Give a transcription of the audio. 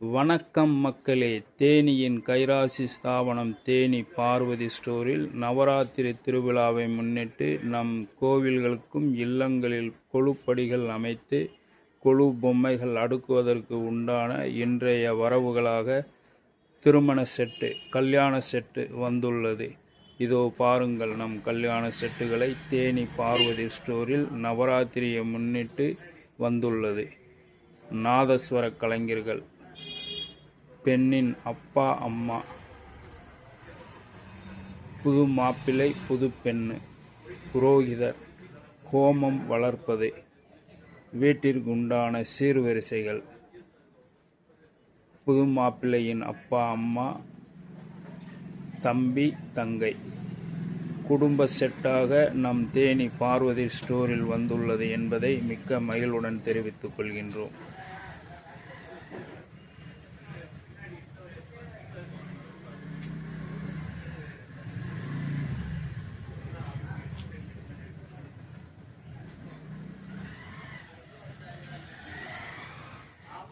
வணக்கம் மக்களே. தேனியின் கைராசி ஸ்தாபனம் தேனி பார்வதி ஸ்டோரில் நவராத்திரி திருவிழாவை முன்னிட்டு நம் கோவில்களுக்கும் இல்லங்களில் கொழுப்படிகள் அமைத்து கொழு பொம்மைகள் அடுக்குவதற்கு உண்டான இன்றைய வரவுகளாக திருமண செட்டு கல்யாண செட்டு வந்துள்ளது. இதோ பாருங்கள் நம் கல்யாண செட்டுகளை தேனி பார்வதி ஸ்டோரில் நவராத்திரியை முன்னிட்டு வந்துள்ளது. நாதஸ்வர கலைஞர்கள் பெண்ணின் அப்பா அம்மா. புது மாப்பிள்ளை புது பெண்ணு. புரோகிதர் கோமம் வளர்ப்பது. வீட்டிற்குண்டான சீர்வரிசைகள். புது மாப்பிள்ளையின் அப்பா அம்மா. தம்பி தங்கை. குடும்ப செட்டாக நம் தேனி பார்வதி ஸ்டோரில் வந்துள்ளது என்பதை மிக்க மகிழ்வுடன் தெரிவித்துக் கொள்கின்றோம்.